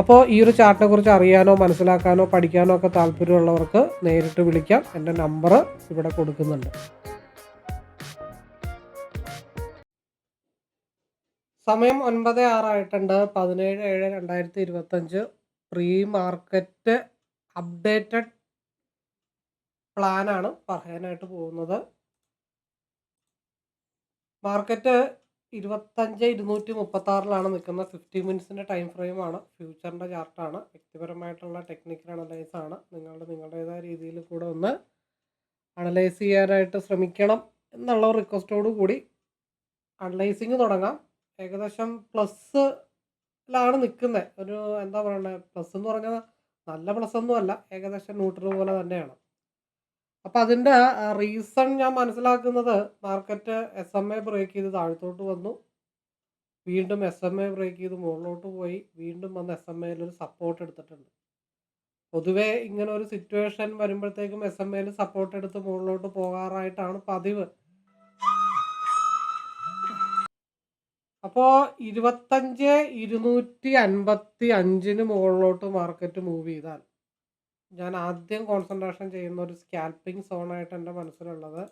അപ്പോൾ ഈ ഒരു ചാർട്ടിനെ കുറിച്ച് അറിയാനോ മനസ്സിലാക്കാനോ പഠിക്കാനോ ഒക്കെ താല്പര്യമുള്ളവർക്ക് നേരിട്ട് വിളിക്കാം. എന്റെ നമ്പർ ഇവിടെ കൊടുക്കുന്നുണ്ട്. സമയം ഒൻപത് ആറായിട്ടുണ്ട്. പതിനേഴ് ഏഴ് രണ്ടായിരത്തി ഇരുപത്തഞ്ച്. പ്രീ മാർക്കറ്റ് അപ്ഡേറ്റഡ് പ്ലാനാണ് പറയാനായിട്ട് പോകുന്നത്. മാർക്കറ്റ് ഇരുപത്തഞ്ച് ഇരുന്നൂറ്റി മുപ്പത്തി ആറിലാണ് നിൽക്കുന്ന ഫിഫ്റ്റി മിനിറ്റ്സിന്റെ ടൈം ഫ്രെയിമാണ് ഫ്യൂച്ചറിന്റെ ചാർട്ടാണ് വ്യക്തിപരമായിട്ടുള്ള ടെക്നിക്കൽ അനലൈസ് ആണ്. നിങ്ങളുടെ നിങ്ങളുടേതായ രീതിയിൽ കൂടെ ഒന്ന് അനലൈസ് ചെയ്യാനായിട്ട് ശ്രമിക്കണം എന്നുള്ള റിക്വസ്റ്റോടു കൂടി അനലൈസിങ് തുടങ്ങാം. ഏകദേശം പ്ലസ്സിലാണ് നിൽക്കുന്നത് ഒരു എന്താ പറയണ്ടത് പ്ലസ് എന്ന് പറഞ്ഞാൽ നല്ല പ്ലസ് ഒന്നുമല്ല ഏകദേശം ന്യൂട്രൽ പോലെ തന്നെയാണ്. അപ്പം അതിന്റെ റീസൺ ഞാൻ മനസ്സിലാക്കുന്നത് market S M A break ചെയ്ത് താഴത്തോട്ട് വന്നു. വീണ്ടും എസ് എം എ ബ്രേക്ക് ചെയ്ത് മുകളിലോട്ട് പോയി. വീണ്ടും വന്ന് എസ് എം എയിൽ ഒരു സപ്പോർട്ട് എടുത്തിട്ടുണ്ട്. പൊതുവേ ഇങ്ങനെ ഒരു സിറ്റുവേഷൻ വരുമ്പോഴത്തേക്കും എസ് എം എയിൽ സപ്പോർട്ട് എടുത്ത് മുകളിലോട്ട് പോകാറായിട്ടാണ് പതിവ്. അപ്പോൾ ഇരുപത്തഞ്ച് ഇരുന്നൂറ്റി അൻപത്തി അഞ്ചിന് മുകളിലോട്ട് മാർക്കറ്റ് മൂവ് ചെയ്താൽ ഞാൻ ആദ്യം കോൺസെൻട്രേഷൻ ചെയ്യുന്ന ഒരു സ്കാൽപ്പിംഗ് സോണായിട്ട് എന്റെ മനസ്സിലുള്ളത്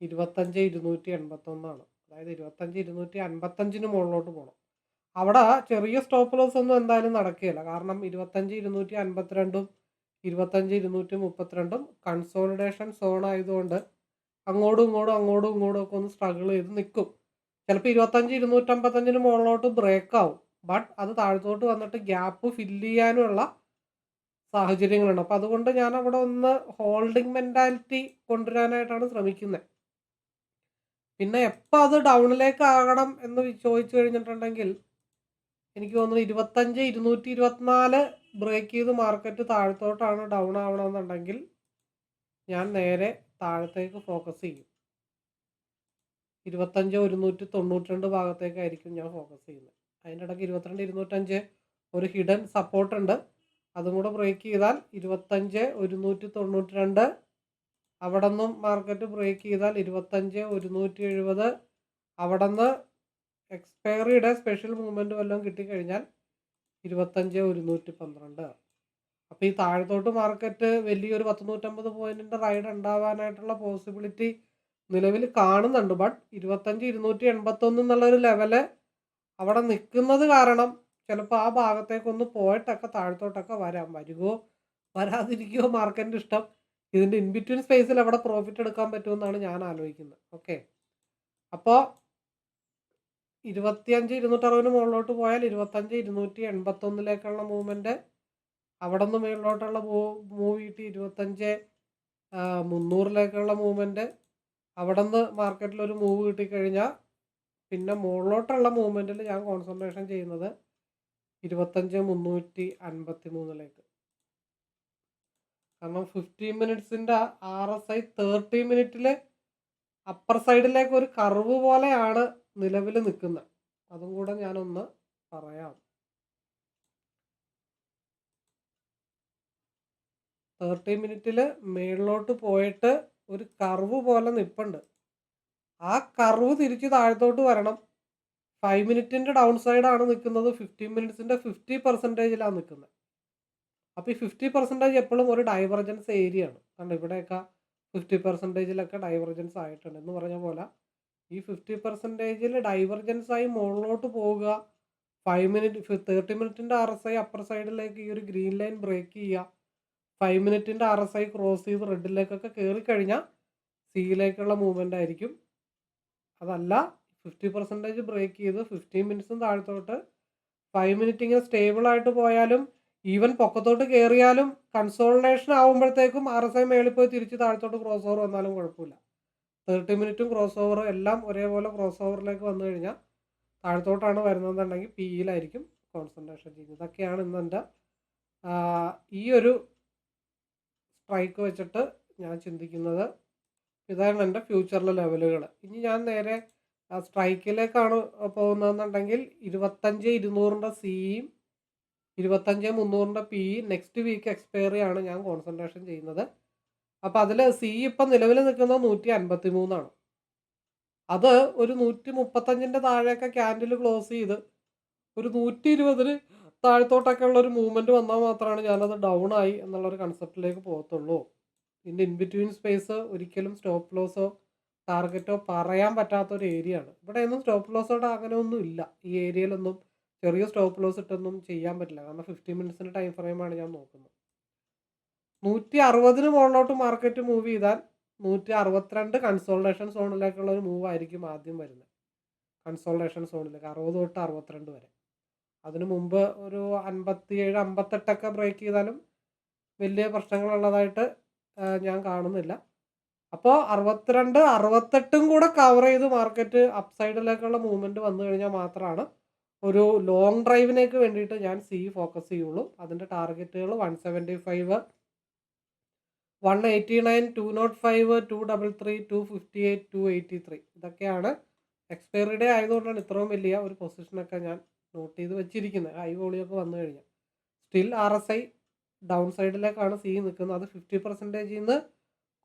ഇരുപത്തഞ്ച് ഇരുന്നൂറ്റി എൺപത്തൊന്നാണ്. അതായത് ഇരുപത്തഞ്ച് ഇരുന്നൂറ്റി അൻപത്തഞ്ചിന് മുകളിലോട്ട് പോകണം അവിടെ ചെറിയ സ്റ്റോപ്പ് ലോസ് ഒന്നും എന്തായാലും നടക്കുകയില്ല. കാരണം ഇരുപത്തഞ്ച് ഇരുന്നൂറ്റി അൻപത്തിരണ്ടും ഇരുപത്തഞ്ച് ഇരുന്നൂറ്റി മുപ്പത്തിരണ്ടും കൺസോളിഡേഷൻ സോൺ ആയതുകൊണ്ട് അങ്ങോട്ടും ഇങ്ങോട്ടും അങ്ങോട്ടും ഇങ്ങോട്ടും ഒക്കെ ഒന്ന് സ്ട്രഗിൾ ചെയ്ത് നിൽക്കും. ചിലപ്പോൾ ഇരുപത്തഞ്ച് ഇരുന്നൂറ്റമ്പത്തഞ്ചിന് മുകളിലോട്ട് ബ്രേക്ക് ആവും. ബട്ട് അത് താഴത്തോട്ട് വന്നിട്ട് ഗ്യാപ്പ് ഫില്ല് ചെയ്യാനുള്ള സാഹചര്യങ്ങളുണ്ട്. അപ്പം അതുകൊണ്ട് ഞാൻ അവിടെ ഒന്ന് ഹോൾഡിംഗ് മെന്റാലിറ്റി കൊണ്ടുവരാനായിട്ടാണ് ശ്രമിക്കുന്നത് പിന്നെ എപ്പോൾ അത് ഡൗണിലേക്ക് ആകണം എന്ന് ചോദിച്ചു കഴിഞ്ഞിട്ടുണ്ടെങ്കിൽ എനിക്ക് തോന്നുന്നു ഇരുപത്തഞ്ച് ഇരുന്നൂറ്റി ഇരുപത്തിനാല് ബ്രേക്ക് ചെയ്ത് മാർക്കറ്റ് താഴത്തോട്ടാണ് ഡൗൺ ആവണമെന്നുണ്ടെങ്കിൽ ഞാൻ നേരെ താഴത്തേക്ക് ഫോക്കസ് ചെയ്യും. ഇരുപത്തഞ്ച് ഒരുന്നൂറ്റി തൊണ്ണൂറ്റി രണ്ട് ഭാഗത്തേക്കായിരിക്കും ഞാൻ ഫോക്കസ് ചെയ്യുന്നത് അതിന്റെ ഇടയ്ക്ക് ഇരുപത്തിരണ്ട് ഇരുന്നൂറ്റഞ്ച് ഒരു ഹിഡൻ സപ്പോർട്ട് ഉണ്ട്. അതും കൂടെ ബ്രേക്ക് ചെയ്താൽ ഇരുപത്തഞ്ച് ഒരുന്നൂറ്റി തൊണ്ണൂറ്റി രണ്ട് അവിടെ നിന്നും മാർക്കറ്റ് ബ്രേക്ക് ചെയ്താൽ ഇരുപത്തഞ്ച് ഒരുന്നൂറ്റി എഴുപത്. അവിടെ നിന്ന് എക്സ്പയറിയുടെ സ്പെഷ്യൽ മൂവ്മെന്റ് വല്ലതും കിട്ടിക്കഴിഞ്ഞാൽ ഇരുപത്തഞ്ച് ഒരുന്നൂറ്റി പന്ത്രണ്ട്. അപ്പോൾ ഈ താഴത്തോട്ട് മാർക്കറ്റ് വലിയൊരു പത്ത് നൂറ്റമ്പത് പോയിന്റിന്റെ റൈഡ് ഉണ്ടാവാനായിട്ടുള്ള പോസിബിലിറ്റി നിലവിൽ കാണുന്നുണ്ട്. ബട്ട് ഇരുപത്തഞ്ച് ഇരുന്നൂറ്റി എൺപത്തൊന്ന് എന്നുള്ളൊരു ലെവൽ അവിടെ നിൽക്കുന്നത് കാരണം ചിലപ്പോൾ ആ ഭാഗത്തേക്കൊന്ന് പോയിട്ടൊക്കെ താഴത്തോട്ടൊക്കെ വരാം. വരുമോ വരാതിരിക്കുകയോ മാർക്കറ്റിന്റെ ഇഷ്ടം. ഇതിന്റെ ഇൻബിറ്റ്വീൻ സ്പേസിൽ എവിടെ പ്രോഫിറ്റ് എടുക്കാൻ പറ്റുമെന്നാണ് ഞാൻ ആലോചിക്കുന്നത്. ഓക്കെ അപ്പോൾ ഇരുപത്തിയഞ്ച് ഇരുന്നൂറ്ററുപതിന് മുകളിലോട്ട് പോയാൽ ഇരുപത്തഞ്ച് ഇരുന്നൂറ്റി എൺപത്തൊന്നിലേക്കുള്ള മൂവ്മെന്റ് അവിടെ നിന്ന് മുകളിലോട്ടുള്ള മൂവ് കിട്ടി ഇരുപത്തഞ്ച് മുന്നൂറിലേക്കുള്ള മൂവ്മെന്റ് അവിടെ നിന്ന് മാർക്കറ്റിൽ ഒരു മൂവ് കിട്ടിക്കഴിഞ്ഞാൽ പിന്നെ മുകളിലോട്ടുള്ള മൂവ്മെന്റിൽ ഞാൻ കോൺസെൻട്രേഷൻ ചെയ്യുന്നത് ഇരുപത്തഞ്ച് മുന്നൂറ്റി അൻപത്തി മൂന്നിലേക്ക് കാരണം ഫിഫ്റ്റീൻ മിനിറ്റ്സിന്റെ ആർ എസ് ഐ തേർട്ടി മിനിറ്റിൽ അപ്പർ സൈഡിലേക്ക് ഒരു കർവ് പോലെയാണ് നിലവിൽ നിൽക്കുന്നത് അതും കൂടെ ഞാനൊന്ന് പറയാം. തേർട്ടി മിനിറ്റിൽ മേളിലോട്ട് പോയിട്ട് ഒരു കർവ് പോലെ നിൽപ്പുണ്ട് ആ കർവ് തിരിച്ച് താഴത്തോട്ട് വരണം. ഫൈവ് മിനിറ്റിന്റെ ഡൗൺ സൈഡാണ് നിൽക്കുന്നത് ഫിഫ്റ്റീൻ മിനിറ്റ്സിന്റെ ഫിഫ്റ്റി പെർസെന്റേജിലാണ് നിൽക്കുന്നത് അപ്പോൾ ഈ ഫിഫ്റ്റി പെർസെന്റേജ് എപ്പോഴും ഒരു ഡൈവർജൻസ് ഏരിയ ആണ് കാരണം ഇവിടെയൊക്കെ ഫിഫ്റ്റി പെർസെന്റേജിലൊക്കെ ഡൈവർജൻസ് ആയിട്ടുണ്ട്. എന്ന് പറഞ്ഞ പോലെ ഈ ഫിഫ്റ്റി പെർസെന്റേജിൽ ഡൈവർജൻസ് ആയി മുകളിലോട്ട് പോവുക ഫൈവ് മിനിറ്റ് തേർട്ടി മിനിറ്റിന്റെ ആർ എസ് ഐ അപ്പർ സൈഡിലേക്ക് ഈ ഒരു ഗ്രീൻ ലൈൻ ബ്രേക്ക് ചെയ്യുക ഫൈവ് മിനിറ്റിന്റെ ആർ എസ് ഐ ക്രോസ് ചെയ്ത് റെഡിലേക്കൊക്കെ കയറി കഴിഞ്ഞാൽ സിയിലേക്കുള്ള മൂവ്മെന്റ് ആയിരിക്കും. അതല്ല ഫിഫ്റ്റി പെർസെന്റേജ് ബ്രേക്ക് ചെയ്ത് ഫിഫ്റ്റീൻ മിനിറ്റ്സും താഴത്തോട്ട്. ഫൈവ് മിനിറ്റ് ഇങ്ങനെ സ്റ്റേബിൾ ആയിട്ട് പോയാലും ഈവൻ പൊക്കത്തോട്ട് കയറിയാലും കൺസോൾട്ടേഷൻ ആകുമ്പോഴത്തേക്കും ആർ എസ് ഐ മേളിൽ പോയി തിരിച്ച് താഴത്തോട്ട് ക്രോസ് ഓവർ വന്നാലും കുഴപ്പമില്ല. തേർട്ടി മിനിറ്റും ക്രോസ് ഓവർ എല്ലാം ഒരേപോലെ ക്രോസ് ഓവറിലേക്ക് വന്നു കഴിഞ്ഞാൽ താഴത്തോട്ടാണ് വരുന്നതെന്നുണ്ടെങ്കിൽ പി ഇയിലായിരിക്കും കോൺസെൻട്രേഷൻ ചെയ്യുന്നത്. ഇതൊക്കെയാണ് ഇന്ന് എന്റെ ഈ ഒരു സ്ട്രൈക്ക് വെച്ചിട്ട് ഞാൻ ചിന്തിക്കുന്നത്. ഇതാണ് എന്റെ ഫ്യൂച്ചറിലെ ലെവലുകൾ ഇനി ഞാൻ നേരെ സ്ട്രൈക്കിലേക്കാണ് പോകുന്നതെന്നുണ്ടെങ്കിൽ ഇരുപത്തഞ്ച് ഇരുന്നൂറിന്റെ സിയും ഇരുപത്തഞ്ച് മുന്നൂറിന്റെ പി നെക്സ്റ്റ് വീക്ക് എക്സ്പയറി ആണ് ഞാൻ കോൺസെൻട്രേഷൻ ചെയ്യുന്നത്. അപ്പോൾ അതിൽ സി ഇപ്പം നിലവിൽ നിൽക്കുന്നത് നൂറ്റി അൻപത്തി മൂന്നാണ് അത് ഒരു നൂറ്റി മുപ്പത്തഞ്ചിന്റെ താഴെയൊക്കെ ക്യാൻഡിൽ ക്ലോസ് ചെയ്ത് ഒരു നൂറ്റി ഇരുപതിന് താഴത്തോട്ടൊക്കെ ഉള്ള ഒരു മൂവ്മെന്റ് വന്നാൽ മാത്രമാണ് ഞാനത് ഡൗൺ ആയി എന്നുള്ളൊരു കൺസെപ്റ്റിലേക്ക് പോകത്തുള്ളൂ. ഇതിന്റെ ഇൻ ബിറ്റ്വീൻ സ്പേസ് ഒരിക്കലും സ്റ്റോപ്പ് ലോസോ ടാർഗറ്റോ പറയാൻ പറ്റാത്തൊരു ഏരിയ ആണ്. ഇവിടെ ഒന്നും സ്റ്റോപ്പ് ലോസോടെ അങ്ങനെ ഒന്നും ഇല്ല. ഈ ഏരിയയിലൊന്നും ചെറിയ സ്റ്റോപ്പ് ലോസ് ഇട്ടൊന്നും ചെയ്യാൻ പറ്റില്ല. കാരണം ഫിഫ്റ്റി മിനിറ്റ്സിന്റെ ടൈം ഫ്രെയിമാണ് ഞാൻ നോക്കുന്നത്. നൂറ്റി അറുപതിന് മുകളിലോട്ട് മാർക്കറ്റ് മൂവ് ചെയ്താൽ നൂറ്റി അറുപത്തിരണ്ട് കൺസോൾട്ടേഷൻ സോണിലേക്കുള്ള ഒരു മൂവ് ആയിരിക്കും ആദ്യം വരുന്നത്. കൺസോൾട്ടേഷൻ സോണിലേക്ക് അറുപത് തൊട്ട് അറുപത്തിരണ്ട് വരെ. അതിനു മുമ്പ് ഒരു അൻപത്തിയേഴ് അമ്പത്തെട്ടൊക്കെ ബ്രേക്ക് ചെയ്താലും വലിയ പ്രശ്നങ്ങളുള്ളതായിട്ട് ഞാൻ കാണുന്നില്ല. അപ്പോൾ അറുപത്തിരണ്ട് അറുപത്തെട്ടും കൂടെ കവർ ചെയ്ത് മാർക്കറ്റ് അപ്സൈഡിലേക്കുള്ള മൂവ്മെന്റ് വന്നു കഴിഞ്ഞാൽ മാത്രമാണ് ഒരു ലോങ് ഡ്രൈവിനേക്ക് വേണ്ടിയിട്ട് ഞാൻ സി ഫോക്കസ് ചെയ്യുള്ളൂ. അതിന്റെ ടാർഗറ്റുകൾ one seventy five one eighty nine two naught five two double three two fifty eight two eighty three ഇതൊക്കെയാണ് എക്സ്പയറി ഡേ ആയതുകൊണ്ടാണ് ഇത്രയും വലിയ ഒരു പൊസിഷനൊക്കെ ഞാൻ നോട്ട് ചെയ്ത് വെച്ചിരിക്കുന്നത്. ഹൈ വോളിയൊക്കെ വന്നു കഴിഞ്ഞാൽ. Still R S I down സൈഡിലേക്കാണ് C നിൽക്കുന്നത്. അത് ഫിഫ്റ്റി പെർസെന്റേജിൽ നിന്ന്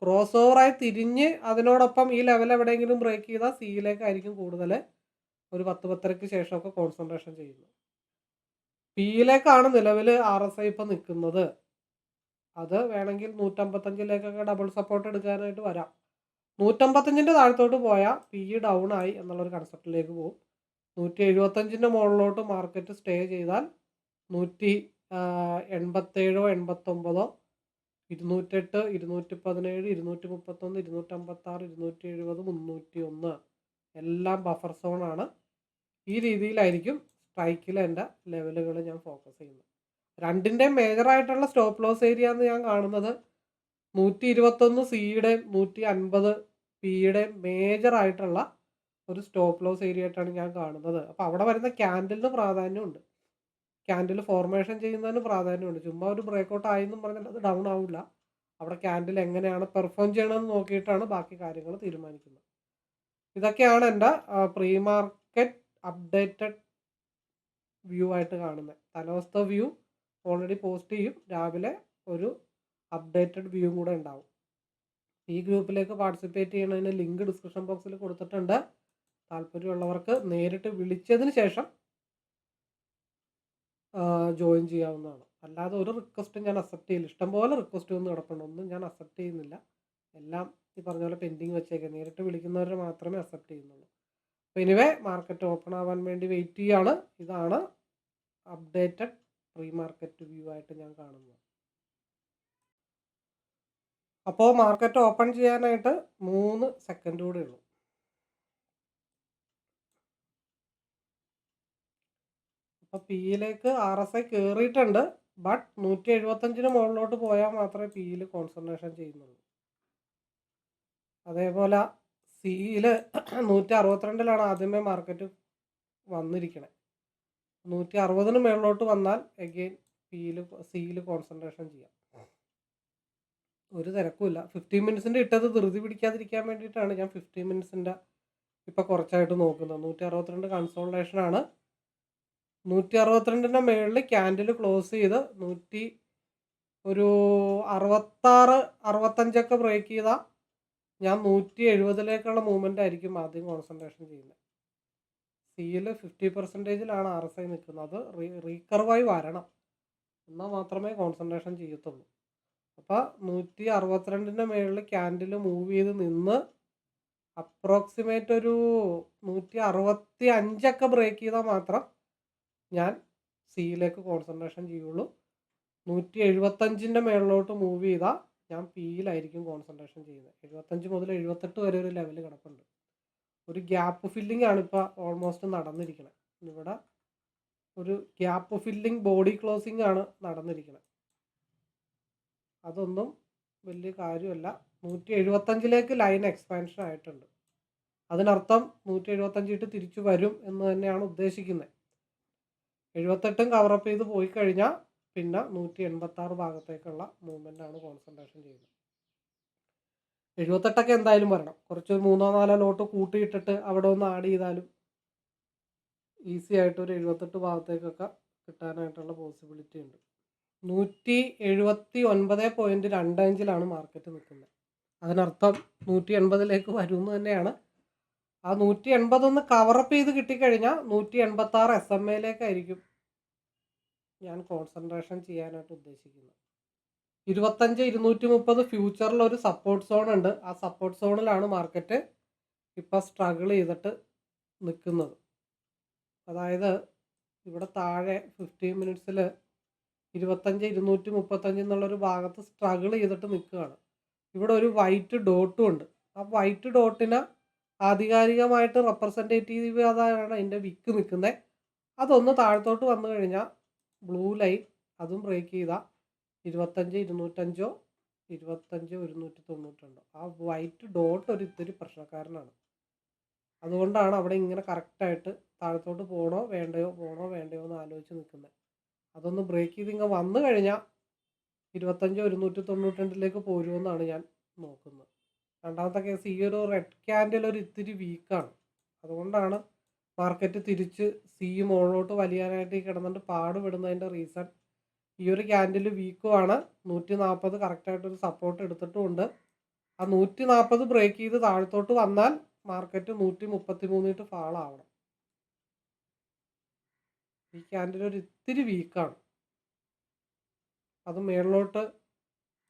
ക്രോസ് ഓവറായി തിരിഞ്ഞ് അതിനോടൊപ്പം ഈ ലെവൽ എവിടെയെങ്കിലും ബ്രേക്ക് ചെയ്താൽ സിയിലേക്കായിരിക്കും കൂടുതൽ ഒരു പത്ത് പത്തരയ്ക്ക് ശേഷമൊക്കെ കോൺസെൻട്രേഷൻ ചെയ്യുന്നത്. പിയിലേക്കാണ് നിലവിൽ ആർ എസ് ഐ ഇപ്പം നിൽക്കുന്നത്. അത് വേണമെങ്കിൽ നൂറ്റമ്പത്തഞ്ചിലേക്കൊക്കെ ഡബിൾ സപ്പോർട്ട് എടുക്കാനായിട്ട് വരാം. നൂറ്റമ്പത്തഞ്ചിന്റെ താഴത്തോട്ട് പോയാൽ പി ഡൗൺ ആയി എന്നുള്ളൊരു കൺസെപ്റ്റിലേക്ക് പോകും. നൂറ്റി എഴുപത്തഞ്ചിന്റെ മുകളിലോട്ട് മാർക്കറ്റ് സ്റ്റേ ചെയ്താൽ നൂറ്റി എൺപത്തേഴോ എൺപത്തൊമ്പതോ ഇരുന്നൂറ്റെട്ട് ഇരുന്നൂറ്റി പതിനേഴ് ഇരുന്നൂറ്റി മുപ്പത്തൊന്ന് ഇരുന്നൂറ്റമ്പത്താറ് ഇരുന്നൂറ്റി എഴുപത് മുന്നൂറ്റി ഒന്ന് എല്ലാം ബഫർ സോണാണ് ഈ രീതിയിലായിരിക്കും സ്ട്രൈക്കിൽ എന്റെ ലെവലുകൾ ഞാൻ ഫോക്കസ് ചെയ്യുന്നത്. രണ്ടിന്റെ മേജറായിട്ടുള്ള സ്റ്റോപ്പ് ലോസ് ഏരിയ എന്ന് ഞാൻ കാണുന്നത്. നൂറ്റി ഇരുപത്തൊന്ന് സിയുടെ നൂറ്റി അൻപത് പിയുടെ മേജറായിട്ടുള്ള ഒരു സ്റ്റോപ്പ് ലോസ് ഏരിയ ആയിട്ടാണ് ഞാൻ കാണുന്നത്. അപ്പോൾ അവിടെ വരുന്ന ക്യാൻഡലിന് പ്രാധാന്യമുണ്ട്. ക്യാൻഡിൽ ഫോർമേഷൻ ചെയ്യുന്നതിന് പ്രാധാന്യമുണ്ട്. ചുമ്മാ ഒരു ബ്രേക്കൗട്ട് ആയെന്നും പറഞ്ഞാൽ അത് ഡൗൺ ആവില്ല അവിടെ ക്യാൻഡിൽ എങ്ങനെയാണ് പെർഫോം ചെയ്യണമെന്ന് നോക്കിയിട്ടാണ് ബാക്കി കാര്യങ്ങൾ തീരുമാനിക്കുന്നത്. ഇതൊക്കെയാണ് എന്റെ പ്രീ മാർക്കറ്റ് അപ്ഡേറ്റഡ് വ്യൂ ആയിട്ട് കാണുന്നത്. തലവസ്ത വ്യൂ ഓൾറെഡി പോസ്റ്റ് ചെയ്യും. രാവിലെ ഒരു അപ്ഡേറ്റഡ് വ്യൂ കൂടെ ഉണ്ടാവും. ഈ ഗ്രൂപ്പിലേക്ക് പാർട്ടിസിപ്പേറ്റ് ചെയ്യുന്നതിന് ലിങ്ക് ഡിസ്ക്രിപ്ഷൻ ബോക്സിൽ കൊടുത്തിട്ടുണ്ട്. താല്പര്യമുള്ളവർക്ക് നേരിട്ട് വിളിച്ചതിന് ശേഷം ജോയിൻ ചെയ്യാവുന്നതാണ്. അല്ലാതെ ഒരു റിക്വസ്റ്റും ഞാൻ അക്സെപ്റ്റ് ചെയ്യില്ല. ഇഷ്ടംപോലെ റിക്വസ്റ്റ് ഒന്നും കിടപ്പുണ്ട്. ഒന്നും ഞാൻ അക്സെപ്റ്റ് ചെയ്യുന്നില്ല. എല്ലാം ഈ പറഞ്ഞ പോലെ പെൻഡിങ് വെച്ചേക്കാം. നേരിട്ട് വിളിക്കുന്നവരെ മാത്രമേ അക്സെപ്റ്റ് ചെയ്യുന്നുള്ളൂ. അപ്പോൾ എനിവേ മാർക്കറ്റ് ഓപ്പൺ ആവാൻ വേണ്ടി വെയിറ്റ് ചെയ്യാണ്. ഇതാണ് അപ്ഡേറ്റഡ് പ്രീ മാർക്കറ്റ് വ്യൂ ആയിട്ട് ഞാൻ കാണുന്നത്. അപ്പോൾ മാർക്കറ്റ് ഓപ്പൺ ചെയ്യാനായിട്ട് മൂന്ന് സെക്കൻഡ് കൂടെ ഉള്ളൂ. അപ്പോൾ പിയിലേക്ക് ആർ എസ് ഐ കയറിയിട്ടുണ്ട് ബട്ട് നൂറ്റി എഴുപത്തഞ്ചിന് മുകളിലോട്ട് പോയാൽ മാത്രമേ പിയിൽ കോൺസെൻട്രേഷൻ ചെയ്യുന്നുള്ളൂ. അതേപോലെ സിയിൽ നൂറ്റി അറുപത്തിരണ്ടിലാണ് ആദ്യമേ മാർക്കറ്റ് വന്നിരിക്കണേ. നൂറ്റി അറുപതിന് മുകളിലോട്ട് വന്നാൽ എഗെയിൻ പിയിൽ സിയിൽ കോൺസെൻട്രേഷൻ ചെയ്യാം. ഒരു തിരക്കുമില്ല ഫിഫ്റ്റീൻ മിനിറ്റ്സിന്റെ ഇട്ടത് ധൃതി പിടിക്കാതിരിക്കാൻ വേണ്ടിയിട്ടാണ് ഞാൻ ഫിഫ്റ്റീൻ മിനിറ്റ്സിന്റെ ഇപ്പോൾ കുറച്ചായിട്ട് നോക്കുന്നത്. നൂറ്റി അറുപത്തിരണ്ട് കൺസോൾട്ടേഷനാണ് നൂറ്റി അറുപത്തിരണ്ടിന്റെ മുകളിൽ ക്യാൻഡിൽ ക്ലോസ് ചെയ്ത് നൂറ്റി ഒരു അറുപത്താറ് അറുപത്തഞ്ചൊക്കെ ബ്രേക്ക് ചെയ്താൽ ഞാൻ നൂറ്റി എഴുപതിലേക്കുള്ള മൂവ്മെന്റ് ആയിരിക്കും ആദ്യം കോൺസെൻട്രേഷൻ ചെയ്യുന്നത് സിയിൽ ഫിഫ്റ്റി പെർസെന്റേജിലാണ് ആർ എസ് ഐ നിൽക്കുന്നത് റീ റീകർവായി വരണം. എന്നാൽ മാത്രമേ കോൺസെൻട്രേഷൻ ചെയ്യത്തുള്ളൂ. അപ്പോൾ നൂറ്റി അറുപത്തിരണ്ടിന്റെ മുകളിൽ ക്യാൻഡിൽ മൂവ് ചെയ്ത് നിന്ന് അപ്രോക്സിമേറ്റ് ഒരു നൂറ്റി അറുപത്തി അഞ്ചൊക്കെ ബ്രേക്ക് ചെയ്താൽ മാത്രം ഞാൻ സിയിലേക്ക് കോൺസെൻട്രേഷൻ ചെയ്യുള്ളൂ. നൂറ്റി എഴുപത്തഞ്ചിന്റെ മേളിലോട്ട് മൂവ് ചെയ്താൽ ഞാൻ പിയിലായിരിക്കും കോൺസെൻട്രേഷൻ ചെയ്യുന്നത്. എഴുപത്തഞ്ച് മുതൽ എഴുപത്തെട്ട് വരെ ഒരു ലെവൽ കിടപ്പുണ്ട്. ഒരു ഗ്യാപ്പ് ഫില്ലിംഗ് ആണ് ഇപ്പോൾ ഓൾമോസ്റ്റ് നടന്നിരിക്കുന്നത് ഇവിടെ ഒരു ഗ്യാപ്പ് ഫില്ലിംഗ് ബോഡി ക്ലോസിംഗ് ആണ് നടന്നിരിക്കുന്നത് അതൊന്നും വലിയ കാര്യമല്ല. നൂറ്റി എഴുപത്തഞ്ചിലേക്ക് ലൈൻ എക്സ്പാൻഷൻ ആയിട്ടുണ്ട്. അതിനർത്ഥം നൂറ്റി എഴുപത്തഞ്ചിട്ട് തിരിച്ചു വരും എന്ന് തന്നെയാണ് ഉദ്ദേശിക്കുന്നത് എഴുപത്തെട്ടും കവറപ്പ് ചെയ്ത് പോയി കഴിഞ്ഞാൽ പിന്നെ നൂറ്റി എൺപത്തി ആറ് ഭാഗത്തേക്കുള്ള മൂവ്മെന്റ് ആണ് കോൺസെൻട്രേഷൻ ചെയ്യുന്നത്. എഴുപത്തെട്ടൊക്കെ എന്തായാലും വരണം. കുറച്ച് മൂന്നോ നാലോ ലോട്ട് കൂട്ടിയിട്ടിട്ട് അവിടെ ഒന്ന് ആഡ് ചെയ്താലും ഈസി ആയിട്ട് ഒരു എഴുപത്തെട്ട് ഭാഗത്തേക്കൊക്കെ കിട്ടാനായിട്ടുള്ള പോസിബിലിറ്റി ഉണ്ട്. നൂറ്റി എഴുപത്തി ഒൻപത് പോയിന്റ് രണ്ട് അഞ്ചിലാണ് മാർക്കറ്റ് നിൽക്കുന്നത്. അതിനർത്ഥം നൂറ്റി എൺപതിലേക്ക് വരുമെന്ന് തന്നെയാണ് ആ നൂറ്റി എൺപതൊന്ന് കവറപ്പ് ചെയ്ത് കിട്ടിക്കഴിഞ്ഞാൽ നൂറ്റി എൺപത്തി ആറ് എസ് എം എയിലേക്കായിരിക്കും ഞാൻ കോൺസെൻട്രേഷൻ ചെയ്യാനായിട്ട് ഉദ്ദേശിക്കുന്നത്. ഇരുപത്തഞ്ച് ഇരുന്നൂറ്റി മുപ്പത് ഫ്യൂച്ചറിൽ ഒരു സപ്പോർട്ട് സോൺ ഉണ്ട്. ആ സപ്പോർട്ട് സോണിലാണ് മാർക്കറ്റ് ഇപ്പോൾ സ്ട്രഗിൾ ചെയ്തിട്ട് നിൽക്കുന്നത് അതായത് ഇവിടെ താഴെ ഫിഫ്റ്റീൻ മിനിറ്റ്സിൽ ഇരുപത്തഞ്ച് ഇരുന്നൂറ്റി മുപ്പത്തഞ്ച് എന്നുള്ളൊരു ഭാഗത്ത് സ്ട്രഗിൾ ചെയ്തിട്ട് നിൽക്കുകയാണ്. ഇവിടെ ഒരു വൈറ്റ് ഡോട്ടും ഉണ്ട്. ആ വൈറ്റ് ഡോട്ടിനെ ആധികാരികമായിട്ട് റെപ്രസെന്റേറ്റീവ് അതാണ് അതിന്റെ വിക്ക് നിൽക്കുന്നത് അതൊന്ന് താഴത്തോട്ട് വന്നു കഴിഞ്ഞാൽ ബ്ലൂ ലൈൻ അതും ബ്രേക്ക് ചെയ്താൽ ഇരുപത്തഞ്ച് ഇരുന്നൂറ്റഞ്ചോ ഇരുപത്തഞ്ചോ ഇരുന്നൂറ്റി തൊണ്ണൂറ്റുണ്ടോ ആ വൈറ്റ് ഡോട്ട് ഒരു ഇത്തിരി പ്രശ്നക്കാരനാണ്. അതുകൊണ്ടാണ് അവിടെ ഇങ്ങനെ കറക്റ്റായിട്ട് താഴത്തോട്ട് പോകണോ വേണ്ടയോ പോകണോ വേണ്ടയോ എന്ന് ആലോചിച്ച് നിൽക്കുന്നത് അതൊന്ന് ബ്രേക്ക് ചെയ്ത് ഇങ്ങനെ വന്നു കഴിഞ്ഞാൽ ഇരുപത്തഞ്ചോ ഇരുന്നൂറ്റി തൊണ്ണൂറ്റിരണ്ടിലേക്ക് പോരുമെന്നാണ് ഞാൻ നോക്കുന്നത്. രണ്ടാമത്തെ കേസ് ഈ ഒരു റെഡ് ക്യാൻഡിൽ ഒരു ഇത്തിരി വീക്കാണ് അതുകൊണ്ടാണ് മാർക്കറ്റ് തിരിച്ച് സി മുകളിലോട്ട് വലിയാനായിട്ട് ഈ കിടന്നിട്ട് പാടുപെടുന്നതിന്റെ റീസൺ ഈ ഒരു ക്യാൻഡിൽ വീക്കുമാണ് നൂറ്റി നാൽപ്പത് കറക്റ്റായിട്ടൊരു സപ്പോർട്ട് എടുത്തിട്ടുമുണ്ട്. ആ നൂറ്റി നാൽപ്പത് ബ്രേക്ക് ചെയ്ത് താഴത്തോട്ട് വന്നാൽ മാർക്കറ്റ് നൂറ്റി മുപ്പത്തി മൂന്നിട്ട് ഫാളാവണം ഈ ക്യാൻഡിൽ ഒരു ഇത്തിരി വീക്കാണ് അത് മേളിലോട്ട്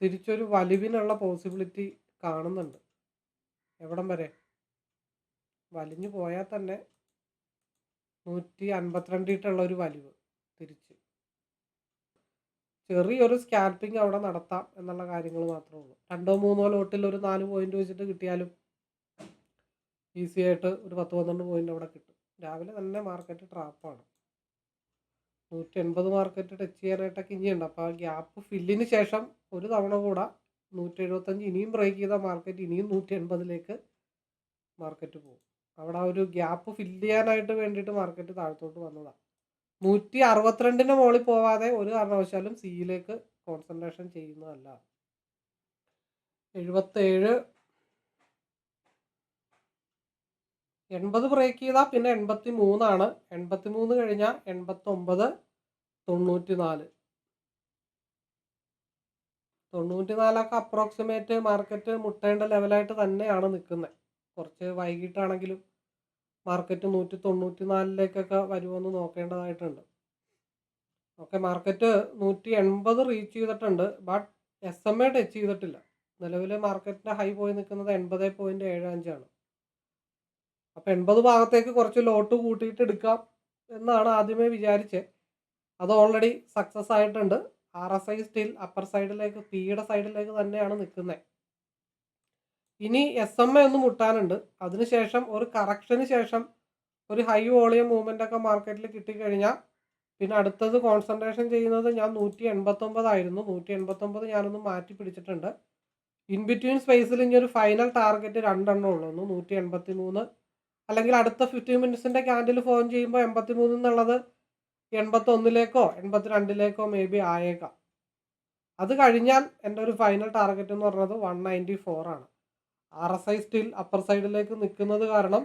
തിരിച്ചൊരു വലിവിനുള്ള പോസിബിലിറ്റി കാണുന്നുണ്ട്. എവിടം വരെ? വലിഞ്ഞു പോയാൽ തന്നെ നൂറ്റി അൻപത്തിരണ്ട് ഇട്ടുള്ള ഒരു വലിവ് തിരിച്ച്. ചെറിയൊരു സ്കാൽപ്പിംഗ് അവിടെ നടത്താം എന്നുള്ള കാര്യങ്ങൾ മാത്രമേ ഉള്ളൂ. രണ്ടോ മൂന്നോ ലോട്ടിൽ ഒരു നാല് പോയിന്റ് വെച്ചിട്ട് കിട്ടിയാലും ഈസി ആയിട്ട് ഒരു പത്ത് പന്ത്രണ്ട് പോയിന്റ് അവിടെ കിട്ടും. രാവിലെ തന്നെ മാർക്കറ്റ് ട്രാപ്പാണ് നൂറ്റി എൺപത് മാർക്കറ്റ് ടച്ച് ചെയ്യാനായിട്ടൊക്കെ ഇനിയുണ്ട്. അപ്പോൾ ആ ഗ്യാപ്പ് ഫില്ലിന് ശേഷം ഒരു തവണ കൂടെ നൂറ്റി എഴുപത്തഞ്ച് ഇനിയും ബ്രേക്ക് ചെയ്ത മാർക്കറ്റ് ഇനിയും നൂറ്റി എൺപതിലേക്ക് മാർക്കറ്റ് പോകും അവിടെ ആ ഒരു ഗ്യാപ്പ് ഫില്ല് ചെയ്യാനായിട്ട് വേണ്ടിയിട്ട് മാർക്കറ്റ് താഴത്തോട്ട് വന്നതാണ് നൂറ്റി അറുപത്തിരണ്ടിന് മുകളിൽ പോവാതെ ഒരു കാരണവശാലും സിയിലേക്ക് കോൺസെൻട്രേഷൻ ചെയ്യുന്നതല്ല. എഴുപത്തേഴ് എൺപത് ബ്രേക്ക് ചെയ്താൽ പിന്നെ എൺപത്തി മൂന്നാണ് എൺപത്തി മൂന്ന് കഴിഞ്ഞാൽ എൺപത്തൊമ്പത് തൊണ്ണൂറ്റി നാല് തൊണ്ണൂറ്റി നാലൊക്കെ അപ്രോക്സിമേറ്റ് മാർക്കറ്റ് മുട്ടേണ്ട ലെവലായിട്ട് തന്നെയാണ് നിൽക്കുന്നത്. കുറച്ച് വൈകിട്ടാണെങ്കിലും മാർക്കറ്റ് നൂറ്റി തൊണ്ണൂറ്റി നാലിലേക്കൊക്കെ വരുമെന്ന് നോക്കേണ്ടതായിട്ടുണ്ട്. ഓക്കെ മാർക്കറ്റ് നൂറ്റി എൺപത് റീച്ച് ചെയ്തിട്ടുണ്ട് but S M A touch ചെയ്തിട്ടില്ല. നിലവിൽ മാർക്കറ്റിന്റെ ഹൈ പോയി നിൽക്കുന്നത് എൺപത് പോയിന്റ് ഏഴ് അഞ്ചാണ് അപ്പോൾ എൺപത് ഭാഗത്തേക്ക് കുറച്ച് ലോട്ട് കൂട്ടിയിട്ട് എടുക്കാം എന്നാണ് ആദ്യമേ വിചാരിച്ചത് അത് ഓൾറെഡി സക്സസ് ആയിട്ടുണ്ട്. R S I still upper സൈഡിലേക്ക് പിയുടെ സൈഡിലേക്ക് തന്നെയാണ് നിൽക്കുന്നത്. ഇനി എസ് എം എ ഒന്ന് മുട്ടാനുണ്ട്. അതിനുശേഷം ഒരു കറക്ഷന് ശേഷം ഒരു ഹൈ വോളിയം മൂവ്മെന്റ് ഒക്കെ മാർക്കറ്റിൽ കിട്ടിക്കഴിഞ്ഞാൽ പിന്നെ അടുത്തത് കോൺസെൻട്രേഷൻ ചെയ്യുന്നത് ഞാൻ നൂറ്റി എൺപത്തൊമ്പതായിരുന്നു നൂറ്റി എൺപത്തൊമ്പത് ഞാനൊന്ന് മാറ്റി പിടിച്ചിട്ടുണ്ട്. ഇൻ ബിറ്റ്വീൻ സ്പേസിൽ ഇനി ഒരു ഫൈനൽ ടാർഗറ്റ് രണ്ടെണ്ണം ഉള്ളൂ. നൂറ്റി എൺപത്തി മൂന്ന് അല്ലെങ്കിൽ അടുത്ത ഫിഫ്റ്റീൻ മിനിറ്റ്സിന്റെ ക്യാൻഡിൽ ഫോൺ ചെയ്യുമ്പോൾ എൺപത്തി മൂന്ന് എന്നുള്ളത് എൺപത്തൊന്നിലേക്കോ എൺപത്തിരണ്ടിലേക്കോ മേ ബി ആയേക്കാം. അത് കഴിഞ്ഞാൽ എന്റെ ഒരു ഫൈനൽ ടാർഗറ്റ് എന്ന് പറഞ്ഞത് വൺ നയന്റി ഫോർ ആണ് R S I still upper സൈഡിലേക്ക് നിൽക്കുന്നത് കാരണം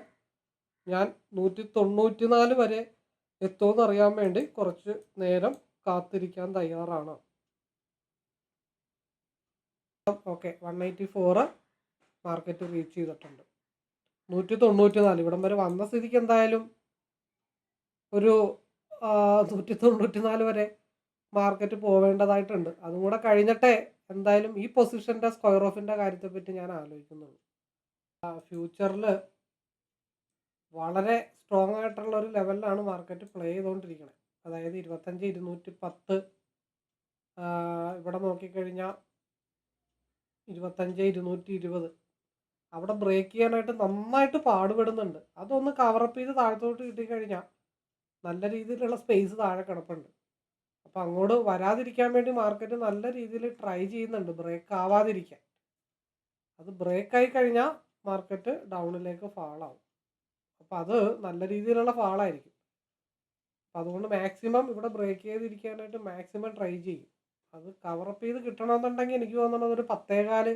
ഞാൻ നൂറ്റി തൊണ്ണൂറ്റി നാല് വരെ എത്തുമെന്ന് അറിയാൻ വേണ്ടി കുറച്ച് നേരം കാത്തിരിക്കാൻ തയ്യാറാണ്. Okay one ninety four market reach ചെയ്തിട്ടുണ്ട്. നൂറ്റി തൊണ്ണൂറ്റി നാല് ഇവിടം വരെ വന്ന സ്ഥിതിക്ക് എന്തായാലും ഒരു നൂറ്റി തൊണ്ണൂറ്റി നാല് വരെ മാർക്കറ്റ് പോവേണ്ടതായിട്ടുണ്ട്. അതും കൂടെ കഴിഞ്ഞിട്ടേ എന്തായാലും ഈ പൊസിഷന്റെ സ്ക്വയർ ഓഫിന്റെ കാര്യത്തെ പറ്റി ഞാൻ ആലോചിക്കുന്നുള്ളൂ. ഫ്യൂച്ചറിൽ വളരെ സ്ട്രോങ് ആയിട്ടുള്ള ഒരു ലെവലിലാണ് മാർക്കറ്റ് പ്ലേ ചെയ്തുകൊണ്ടിരിക്കുന്നത് അതായത് ഇരുപത്തഞ്ച് ഇരുന്നൂറ്റി പത്ത് ഇവിടെ നോക്കിക്കഴിഞ്ഞാൽ ഇരുപത്തഞ്ച് ഇരുന്നൂറ്റി ഇരുപത് അവിടെ ബ്രേക്ക് ചെയ്യാനായിട്ട് നന്നായിട്ട് പാടുപെടുന്നുണ്ട്. അതൊന്ന് കവറപ്പ് ചെയ്ത് താഴത്തോട്ട് കിട്ടിക്കഴിഞ്ഞാൽ നല്ല രീതിയിലുള്ള സ്പേസ് താഴെ കിടപ്പുണ്ട്. അപ്പോൾ അങ്ങോട്ട് വരാതിരിക്കാൻ വേണ്ടി മാർക്കറ്റ് നല്ല രീതിയിൽ ട്രൈ ചെയ്യുന്നുണ്ട്. ബ്രേക്ക് ആവാതിരിക്കാൻ. അത് ബ്രേക്ക് ആയി കഴിഞ്ഞാൽ മാർക്കറ്റ് ഡൗണിലേക്ക് ഫാളാവും. അപ്പോൾ അത് നല്ല രീതിയിലുള്ള ഫാളായിരിക്കും. അപ്പോൾ അതുകൊണ്ട് മാക്സിമം ഇവിടെ ബ്രേക്ക് ചെയ്തിരിക്കാനായിട്ട് മാക്സിമം ട്രൈ ചെയ്യും. അത് കവറപ്പ് ചെയ്ത് കിട്ടണമെന്നുണ്ടെങ്കിൽ എനിക്ക് തോന്നുന്നത് ഒരു പത്തേകാൽ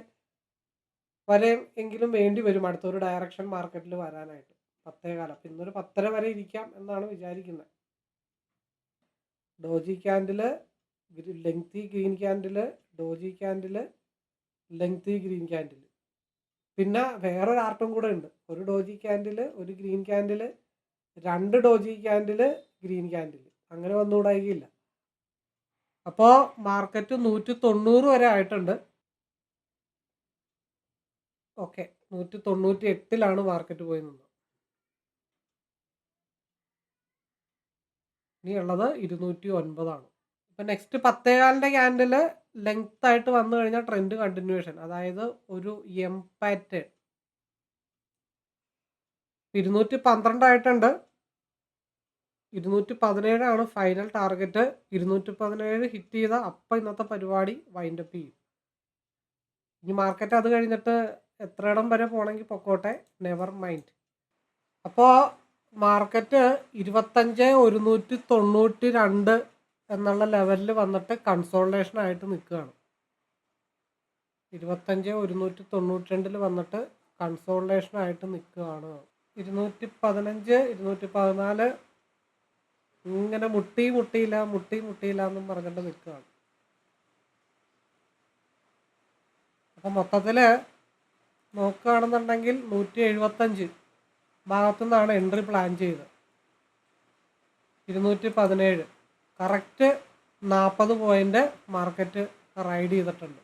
വരെ എങ്കിലും വേണ്ടി വരും അടുത്തൊരു ഡയറക്ഷൻ മാർക്കറ്റിൽ വരാനായിട്ട്. പത്തേകാലം. അപ്പം ഇന്നൊരു പത്തര വരെ ഇരിക്കാം എന്നാണ് വിചാരിക്കുന്നത് doji candle lengthy green candle doji candle lengthy green candle പിന്നെ വേറൊരു ആർട്ടും കൂടെ ഉണ്ട്. ഒരു ഡോജി ക്യാൻഡിൽ ഒരു ഗ്രീൻ ക്യാൻഡിൽ രണ്ട് ഡോജി ക്യാൻഡിൽ ഗ്രീൻ ക്യാൻഡിൽ അങ്ങനെ വന്നുകൂടായില്ല അപ്പോൾ മാർക്കറ്റ് നൂറ്റി തൊണ്ണൂറ് വരെ ആയിട്ടുണ്ട്. ഓക്കെ. നൂറ്റി തൊണ്ണൂറ്റി എട്ടിലാണ് മാർക്കറ്റ് പോയി നിന്നത്. ഇനിയുള്ളത് ഇരുന്നൂറ്റി ഒൻപതാണ് ഇപ്പം നെക്സ്റ്റ് പത്തേകാലിന്റെ ക്യാൻഡിൽ ലെങ്ത് ആയിട്ട് വന്നു കഴിഞ്ഞാൽ ട്രെൻഡ് കണ്ടിന്യൂഷൻ അതായത് ഒരു എം പാറ്റേൺ ഇരുന്നൂറ്റി പന്ത്രണ്ടായിട്ടുണ്ട് ഇരുന്നൂറ്റി പതിനേഴാണ് ഫൈനൽ ടാർഗറ്റ് ഇരുന്നൂറ്റി പതിനേഴ് ഹിറ്റ് ചെയ്ത അപ്പം ഇന്നത്തെ പരിപാടി വൈൻഡപ്പ് ചെയ്യും. ഇനി മാർക്കറ്റ് അത് കഴിഞ്ഞിട്ട് എത്ര ഇടം വരെ പോകണമെങ്കിൽ പൊക്കോട്ടെ? നെവർ മൈൻഡ് അപ്പോൾ മാർക്കറ്റ് ഇരുപത്തഞ്ച് ഒരുന്നൂറ്റി തൊണ്ണൂറ്റി രണ്ട് എന്നുള്ള ലെവലിൽ വന്നിട്ട് കൺസോൾട്ടേഷൻ ആയിട്ട് നിൽക്കുകയാണ്. ഇരുപത്തഞ്ച് ഒരുന്നൂറ്റി തൊണ്ണൂറ്റി രണ്ടിൽ വന്നിട്ട് കൺസോൾട്ടേഷൻ ആയിട്ട് നിൽക്കുകയാണ്. ഇരുന്നൂറ്റി പതിനഞ്ച് ഇരുന്നൂറ്റി പതിനാല് ഇങ്ങനെ മുട്ടി മുട്ടിയില്ല മുട്ടി മുട്ടിയില്ല എന്നും പറഞ്ഞിട്ട് നിൽക്കുകയാണ്. അപ്പം മൊത്തത്തിൽ നോക്കുകയാണെന്നുണ്ടെങ്കിൽ നൂറ്റി എഴുപത്തഞ്ച് ഭാഗത്തു നിന്നാണ് എൻട്രി പ്ലാൻ ചെയ്തത്. ഇരുന്നൂറ്റി പതിനേഴ്. കറക്റ്റ് നാൽപ്പത് പോയിന്റ് മാർക്കറ്റ് റൈഡ് ചെയ്തിട്ടുണ്ട്.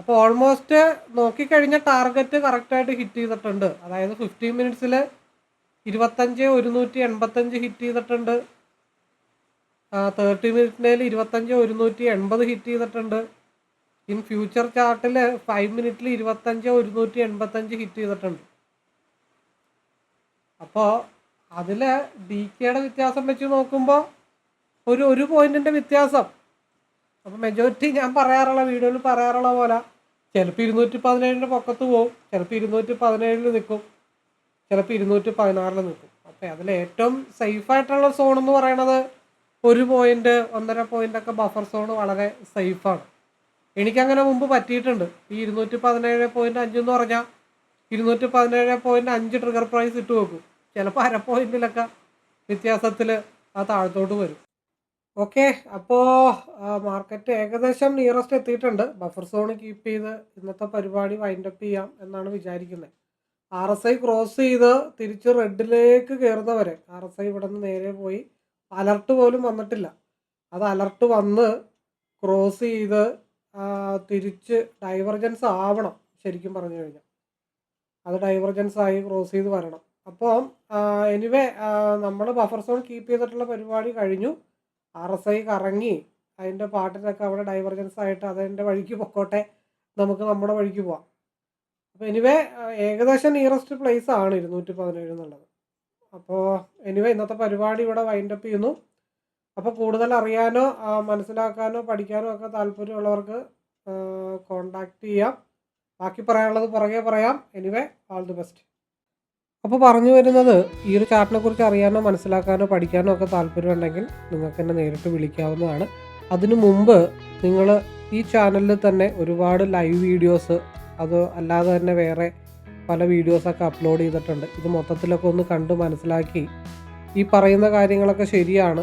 അപ്പോൾ ഓൾമോസ്റ്റ് നോക്കിക്കഴിഞ്ഞ ടാർഗറ്റ് കറക്റ്റായിട്ട് ഹിറ്റ് ചെയ്തിട്ടുണ്ട്. അതായത് ഫിഫ്റ്റീൻ മിനിറ്റ്സിൽ ഇരുപത്തഞ്ച് ഒരുന്നൂറ്റി എൺപത്തഞ്ച് ഹിറ്റ് ചെയ്തിട്ടുണ്ട്. തേർട്ടി മിനിറ്റിനേൽ ഇരുപത്തഞ്ച് ഒരുന്നൂറ്റി എൺപത് ഹിറ്റ് ചെയ്തിട്ടുണ്ട്. ഇൻ ഫ്യൂച്ചർ ചാർട്ടിൽ ഫൈവ് മിനിറ്റിൽ ഇരുപത്തഞ്ച് ഒരുന്നൂറ്റി എൺപത്തഞ്ച് ഹിറ്റ് ചെയ്തിട്ടുണ്ട്. അപ്പോൾ അതിൽ ഡി കെയുടെ വ്യത്യാസം വെച്ച് നോക്കുമ്പോൾ ഒരു ഒരു പോയിന്റിന്റെ വ്യത്യാസം. അപ്പോൾ മെജോറിറ്റി ഞാൻ പറയാറുള്ള വീഡിയോയിൽ പറയാറുള്ള പോലെ ചിലപ്പോൾ ഇരുന്നൂറ്റി പതിനേഴിന്റെ പൊക്കത്ത് പോകും ചിലപ്പോൾ ഇരുന്നൂറ്റി പതിനേഴിൽ നിൽക്കും ചിലപ്പോൾ ഇരുന്നൂറ്റി പതിനാറിൽ നിൽക്കും. അപ്പോൾ അതിൽ ഏറ്റവും സേഫായിട്ടുള്ള സോൺ എന്ന് പറയണത് ഒരു പോയിന്റ് ഒന്നര പോയിന്റ് ഒക്കെ ബഫർ സോൺ വളരെ സേഫാണ് എനിക്കങ്ങനെ മുമ്പ് പറ്റിയിട്ടുണ്ട്. ഈ ഇരുന്നൂറ്റി പതിനേഴ് പോയിന്റ് അഞ്ച് എന്ന് പറഞ്ഞാൽ ഇരുന്നൂറ്റി പതിനേഴ് പോയിന്റ് അഞ്ച് ട്രിഗർ പ്രൈസ് ഇട്ട് വെക്കും. ചിലപ്പോൾ അര പോയിന്റിലൊക്കെ വ്യത്യാസത്തിൽ ആ താഴത്തോട്ട് വരും. ഓക്കെ അപ്പോൾ മാർക്കറ്റ് ഏകദേശം നിയറസ്റ്റ് എത്തിയിട്ടുണ്ട്. ബഫർ സോൺ കീപ്പ് ചെയ്ത് ഇന്നത്തെ പരിപാടി വൈൻഡപ്പ് ചെയ്യാം എന്നാണ് വിചാരിക്കുന്നത് ആർ എസ് ഐ ക്രോസ് ചെയ്ത് തിരിച്ച് റെഡിലേക്ക് കയറുന്നവരെ ആർ എസ് ഐ ഇവിടെ നിന്ന് നേരെ പോയി അലർട്ട് പോലും വന്നിട്ടില്ല. അത് അലർട്ട് വന്ന് ക്രോസ് ചെയ്ത് തിരിച്ച് ഡൈവർജൻസ് ആവണം ശരിക്കും പറഞ്ഞു കഴിഞ്ഞാൽ അത് ഡൈവർജൻസ് ആയി ക്രോസ് ചെയ്ത് വരണം. അപ്പോൾ എനിവേ നമ്മൾ ബഫർ സോൺ കീപ്പ് ചെയ്തിട്ടുള്ള പരിപാടി കഴിഞ്ഞു. ആർ എസ് ഐ കറങ്ങി. അതിന്റെ പാട്ടിനൊക്കെ അവിടെ ഡൈവർജൻസ് ആയിട്ട് അതിന്റെ വഴിക്ക് പൊക്കോട്ടെ. നമുക്ക് നമ്മുടെ വഴിക്ക് പോവാം. അപ്പോൾ എനിവേ ഏകദേശം നിയറസ്റ്റ് പ്ലേസ് ആണ് ഇരുന്നൂറ്റി പതിനേഴ് എന്നുള്ളത്. അപ്പോൾ എനിവേ ഇന്നത്തെ പരിപാടി ഇവിടെ വൈൻഡപ്പ് ചെയ്യുന്നു. അപ്പോൾ കൂടുതൽ അറിയാനോ മനസ്സിലാക്കാനോ പഠിക്കാനോ ഒക്കെ താല്പര്യമുള്ളവർക്ക് കോണ്ടാക്ട് ചെയ്യാം. ബാക്കി പറയാനുള്ളത് പുറകെ പറയാം. എനിവേ ആൾ ദി ബെസ്റ്റ് അപ്പോൾ പറഞ്ഞു വരുന്നത് ഈ ഒരു ചാർട്ടിനെ കുറിച്ച് അറിയാനോ മനസ്സിലാക്കാനോ പഠിക്കാനോ ഒക്കെ താല്പര്യമുണ്ടെങ്കിൽ നിങ്ങൾക്ക് എന്നെ നേരിട്ട് വിളിക്കാവുന്നതാണ്. അതിനു മുമ്പ് നിങ്ങൾ ഈ ചാനലിൽ തന്നെ ഒരുപാട് ലൈവ് വീഡിയോസ് അത് അല്ലാതെ തന്നെ വേറെ പല വീഡിയോസൊക്കെ അപ്ലോഡ് ചെയ്തിട്ടുണ്ട്. ഇത് മൊത്തത്തിലൊക്കെ ഒന്ന് കണ്ട് മനസ്സിലാക്കി ഈ പറയുന്ന കാര്യങ്ങളൊക്കെ ശരിയാണ്.